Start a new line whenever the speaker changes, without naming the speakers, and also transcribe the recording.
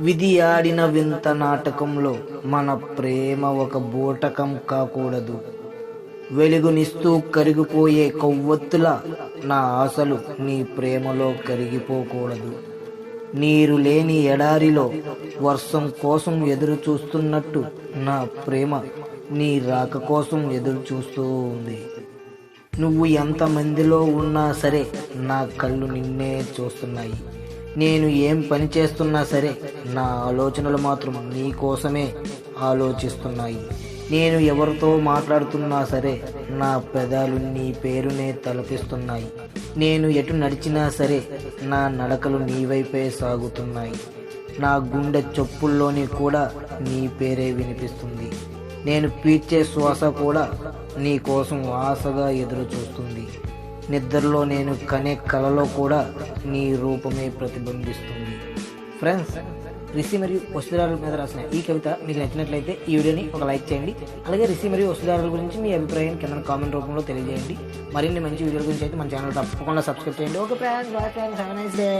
విధి ఆడిన వింత నాటకంలో మన ప్రేమ ఒక బూటకం కాకూడదు. వెలుగునిస్తూ కరిగిపోయే కొవ్వొత్తుల నా ఆశలు నీ ప్రేమలో కరిగిపోకూడదు. నీరు లేని ఎడారిలో వర్షం కోసం ఎదురు చూస్తున్నట్టు నా ప్రేమ నీ రాక కోసం ఎదురు చూస్తూ ఉంది. నువ్వు ఎంతమందిలో ఉన్నా సరే నా కళ్ళు నిన్నే చూస్తున్నాయి. నేను ఏం పని చేస్తున్నా సరే నా ఆలోచనలు మాత్రం నీ కోసమే ఆలోచిస్తున్నాయి. నేను ఎవరితో మాట్లాడుతున్నా సరే నా పెదాలు నీ పేరునే తలపిస్తున్నాయి. నేను ఎటు నడిచినా సరే నా నడకలు నీ వైపే సాగుతున్నాయి. నా గుండె చొప్పుల్లోని కూడా నీ పేరే వినిపిస్తుంది. నేను పీల్చే శ్వాస కూడా నీ కోసం ఆశగా ఎదురు చూస్తుంది నిద్రలో నేను కనే కలలో కూడా నీ రూపమే ప్రతిబింబిస్తుంది. ఫ్రెండ్స్ రిషి మరియు వస్తుదారుల మీద రాసిన ఈ కవిత మీకు నచ్చినట్లయితే ఈ వీడియోని ఒక లైక్ చేయండి. అలాగే రిషి మరియు వస్తుదారుల గురించి మీ అభిప్రాయం కింద కామెంట్ రూపంలో తెలియజేయండి. మరిన్ని మంచి వీడియోల గురించి అయితే మన ఛానల్ తప్పకుండా సబ్స్క్రైబ్ చేయండి. Okay friends bye friends have nice day